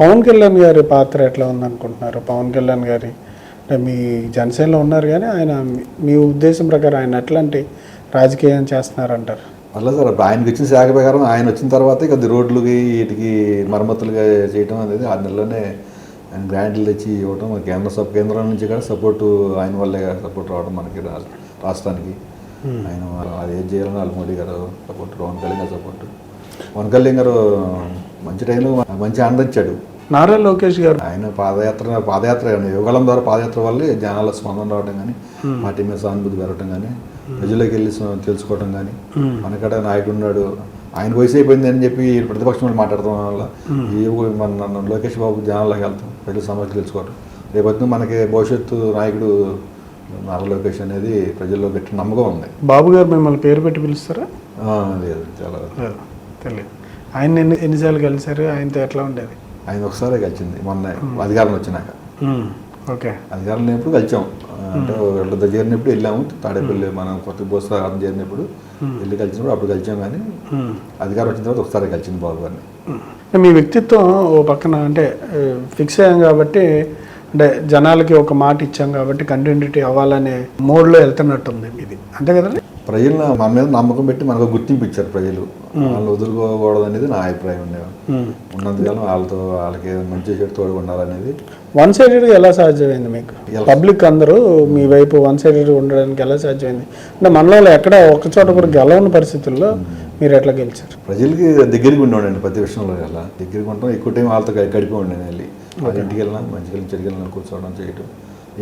పవన్ కళ్యాణ్ గారి పాత్ర ఎట్లా ఉందనుకుంటున్నారు? పవన్ కళ్యాణ్ గారి అంటే మీ జనసేనలో ఉన్నారు కానీ ఆయన మీ- ఉద్దేశం ప్రకారం ఆయన ఎట్లాంటి రాజకీయం చేస్తున్నారంటారు? అట్లా సార్ ఆయనకి వచ్చిన శాఖ ప్రకారం ఆయన వచ్చిన తర్వాతే కొద్ది రోడ్లకి వీటికి మరమ్మతులుగా చేయటం అనేది ఆరు నెలల్లోనే ఆయన గ్రాంట్లు తెచ్చి ఇవ్వటం మన కేంద్ర సబ్ కేంద్రం నుంచి కూడా సపోర్టు ఆయన వల్లే సపోర్ట్ రావడం మనకి రాష్ట్రానికి. ఆయన అది ఏం చేయాలని వాళ్ళు మోడీ గారు సపోర్ట్ పవన్ కళ్యాణ్ గారు సపోర్ట్. పవన్ కళ్యాణ్ గారు మంచి టైంలో మంచి ఆనందించాడు. నారా లోకేష్ గారు. ఆయన పాదయాత్ర పాదయాత్ర యువగలం ద్వారా పాదయాత్ర వల్లే జనాల స్పందన రావడం కానీ పార్టీ మీద సానుభూతి పెరగటం కానీ ప్రజల్లోకి వెళ్ళి తెలుసుకోవడం కానీ మనకడ నాయకుడు ఉన్నాడు. ఆయన వయసు అయిపోయింది అని చెప్పి ప్రతిపక్షం వాళ్ళు మాట్లాడటం వల్ల ఈ యువ- మన లోకేష్ బాబు జనాల్లోకి వెళ్తాం. ప్రజల సమస్యలు తెలుసుకోవడం రేపొద్దు మనకి భవిష్యత్తు నాయకుడు నారా లోకేష్ అనేది ప్రజల్లో పెట్టిన నమ్మకం ఉంది. బాబు గారు మిమ్మల్ని పేరు పెట్టి పిలుస్తారా? లేదు చాలా. తెలియదు ఆయన ఎన్ని ఎన్నిసార్లు కలిసారు ఆయనతో ఎట్లా ఉండేది? ఆయన ఒకసారి కలిసింది మొన్న అధికారం వచ్చినాక. ఓకే అధికారం లేనప్పుడు కలిసాం అంటే వీళ్ళ చేరినప్పుడు వెళ్ళాము. తాడేపల్లి మనం కొత్త బోస్ చేరినప్పుడు వెళ్ళి కలిసినప్పుడు అప్పుడు కలిసాం కానీ. అధికారం వచ్చిన తర్వాత ఒకసారి కలిసింది బాబు గారిని. మీ వ్యక్తిత్వం ఓ పక్కన అంటే ఫిక్స్ అయ్యాం కాబట్టి అంటే జనాలకి ఒక మాట ఇచ్చాం కాబట్టి కంటిన్యూటీ అవ్వాలనే మోడ్లో వెళ్తున్నట్టుంది మీది అంతే కదండి? ప్రజలు మన మీద నమ్మకం పెట్టి మనకు గుర్తింపు ఇచ్చారు ప్రజలు. వాళ్ళు వదులుకోకూడదు అనేది నా అభిప్రాయం ఉండేది ఉన్నంతకాలం వాళ్ళతో వాళ్ళకి మంచి చెడు తోడు ఉండాలనేది వన్ సైడెడ్గా ఎలా సాధ్యమైంది మీకు? పబ్లిక్ అందరూ మీ వైపు వన్ సైడెడ్ ఉండడానికి ఎలా సాధ్యమైంది? అంటే మనలో ఎక్కడ ఒక చోట కూడా గెలవని పరిస్థితుల్లో మీరు ఎట్లా గెలిచారు? ప్రజలకి దగ్గరికి ఉండేవాడండి ప్రతి విషయంలో అలా దగ్గరికి ఉంటాం ఎక్కువ టైం వాళ్ళతో గడి- గడిపి ఉండే వెళ్ళి వాళ్ళ ఇంటికి వెళ్ళినా మంచిగా వెళ్ళి చెడికి వెళ్ళినా కూర్చోవడం చేయటం.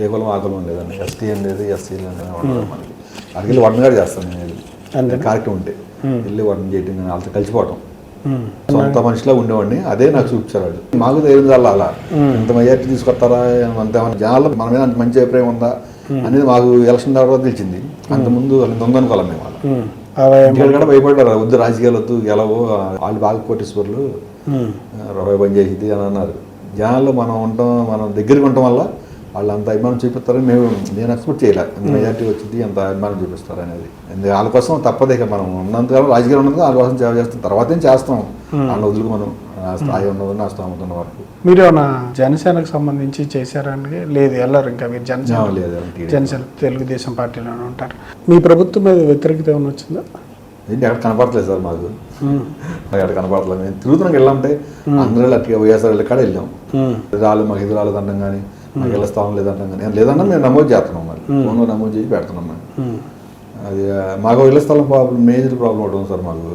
ఏ కులం ఆ కులం లేదండి. ఎస్టీ అని లేదు ఎస్సీ మనకి. అక్కడికి వెళ్ళి వడ్డన గారు చేస్తాను నేను కార్యక్రమం ఉంటే. వెళ్ళి వడ్డన చేయటం కానీ వాళ్ళతో కలిసిపోవటం. సొంత మనిషిలా ఉండేవాడిని. అదే నాకు చూపించారు మాకు ధైర్యం చాలా అలా ఇంత మెజార్టీ తీసుకొస్తారా అంత జనాల్లో మన మీద అంత మంచి అభిప్రాయం ఉందా అనేది మాకు ఎలక్షన్ తర్వాత తెలిసింది. అంత ముందు అంత ఉందనుకోవాలి మేము వాళ్ళు. అలా కూడా భయపడ్డారు. వద్దు రాజకీయాలు వద్దు గెలవు. వాళ్ళు బాగా కోటేశ్వర్లు రూపాయి పని చేసింది అని అన్నారు. జనాల్లో మనం ఉంటాం మనం దగ్గరికి ఉండటం వల్ల వాళ్ళు అంత అభిమానం చూపిస్తారని మేము నేను ఎక్స్పెక్ట్ చేయలే. మెజార్టీ వచ్చింది అంత అభిమానం చూపిస్తారు అనేది. వాళ్ళ కోసం తప్పదే మనం ఉన్నంతకాలం రాజకీయాలు ఉన్నందుకు వాళ్ళ కోసం సేవ చేస్తాం. తర్వాత చేస్తాం? వాళ్ళ వదులుకు మనం స్థాయి ఉన్నది నా ఉన్న వరకు మీరు ఏమైనా జనసేనకు సంబంధించి చేశారా అంటే లేదు వెళ్ళరు ఇంకా మీరు జనసేన లేదు. జనసేన తెలుగుదేశం పార్టీలోనే ఉంటారు. మీ ప్రభుత్వం మీద వ్యతిరేకత ఏమైనా వచ్చిందా? ఏంటి ఎక్కడ కనపడట్లేదు సార్ మాకు? ఉమ్, ఎక్కడ కనపడట్లేదు. మేము తిరుగుతున్నాం వెళ్ళామంటే అందరూ అట్లా వైఎస్ఆర్ వెళ్ళి కాడ వెళ్ళాం. రాళ్ళు మాకు ఇది రాలేదు అంటాం కానీ మాకు వెళ్ళ స్థానం లేదంటాం కానీ లేదన్నా మేము నమోదు చేస్తున్నాం మరి. ఫోన్లో నమోదు చేసి పెడుతున్నాం మేము. అది మాకు ఇళ్ళ స్థలం ప్రాబ్లం మేజర్ ప్రాబ్లం ఉంటుంది సార్ మాకు.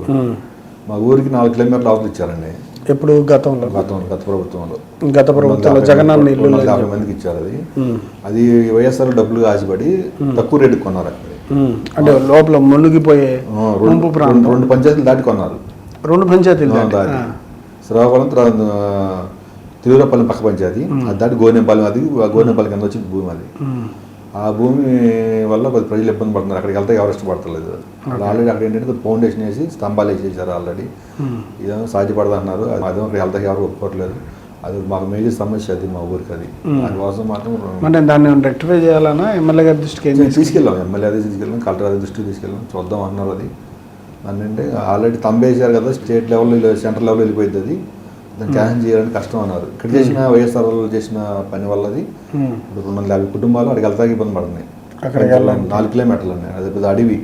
మా ఊరికి నాలుగు కిలోమీటర్ల అవతలు ఇచ్చారండి. ఎప్పుడు గతంలో? గతంలో గత ప్రభుత్వంలో. గత ప్రభుత్వంలో జగనన్న ఇల్లు యాభై మందికి ఇచ్చారు అది. అది వైఎస్ఆర్ డబ్బులు ఆశపడి తక్కువ రేటుకి కొన్నారు అక్కడ. అంటే లోపల మునిగిపోయే రెండు రెండు- రెండు పంచాయతీలు దాటి కొన్నారు. రెండు పంచాయతీలు దాటి. శ్రీకాకుళం తర్వాత తిరువురపల్లి పక్క పంచాయతీ. అది దాటి గోనెంపాలెం అది గోనెంపాలెం కింద వచ్చి భూమి అది. ఆ భూమి వల్ల కొద్ది ప్రజలు ఇబ్బంది పడుతున్నారు. అక్కడికి వెళ్తే ఎవరు ఇష్టపడతలేదు. ఆల్రెడీ అక్కడ ఏంటంటే కొద్ది ఫౌండేషన్ వేసి స్తంభాలు వేసేసారు ఆల్రెడీ. ఇదేమో సాధ్యపడదు అన్నారు అది అదేమో అక్కడ వెళ్తే ఎవరు ఒప్పుకోవట్లేదు. అది మాకు మేజర్ సమస్య అది మా ఊరికి అది దానికోసం మాత్రం అంటే దాన్ని రెక్టిఫై చేయాలన్నా ఎమ్మెల్యే గారి దృష్టికి తీసుకెళ్ళాం. ఎమ్మెల్యే అది తీసుకెళ్ళాం కలెక్టర్ అది దృష్టికి తీసుకెళ్ళాం. చూద్దాం అన్నారు అది. అంటే ఆల్రెడీ తంబేశారు కదా స్టేట్ లెవెల్లో సెంట్రల్ లెవెల్లో వెళ్ళిపోయింది అది. దాన్ని క్యాన్సిల్ చేయాలని కష్టం అన్నారు. ఇక్కడ చేసిన వైఎస్ఆర్ చేసిన పని వల్ల అది. ఇప్పుడు రెండు వందల యాభై కుటుంబాలు అక్కడికి వెళ్తాకి ఇబ్బంది పడుతున్నాయి. అక్కడికి వెళ్ళాలి. నాలుగు కిలోమీటర్లు ఉన్నాయి అది పెద్ద అడవి.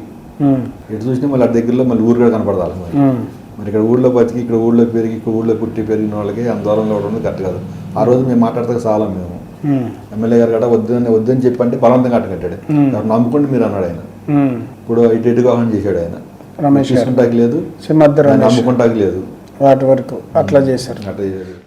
ఎటు చూసినా మళ్ళీ అటు దగ్గరలో మళ్ళీ ఊరు కూడా కనపడదాలి మరి ఇక్కడ ఊళ్ళో బతికి ఇక్కడ ఊళ్ళో పెరిగి ఇక్కడ ఊళ్ళో పుట్టి పెరిగిన వాళ్ళకి అంత దూరంలో ఉండడం కరెక్ట్ కాదు. ఆ రోజు మేము మాట్లాడితే చాలా మేము. ఎమ్మెల్యే గారు కూడా వద్దని వద్దని చెప్పంటే బలవంతంగా అట్ట కట్టాడు. ఎవరు నమ్ముకోండి మీరు అన్నాడు ఆయన. ఇప్పుడు ఇటు ఇటు కావాలని చేశాడు ఆయన. రమేష్ తీసుకుంటాకి లేదు. నమ్ముకుంటాకి లేదు. వాటి వరకు అట్లా చేశారు. అట్లా చేశాడు.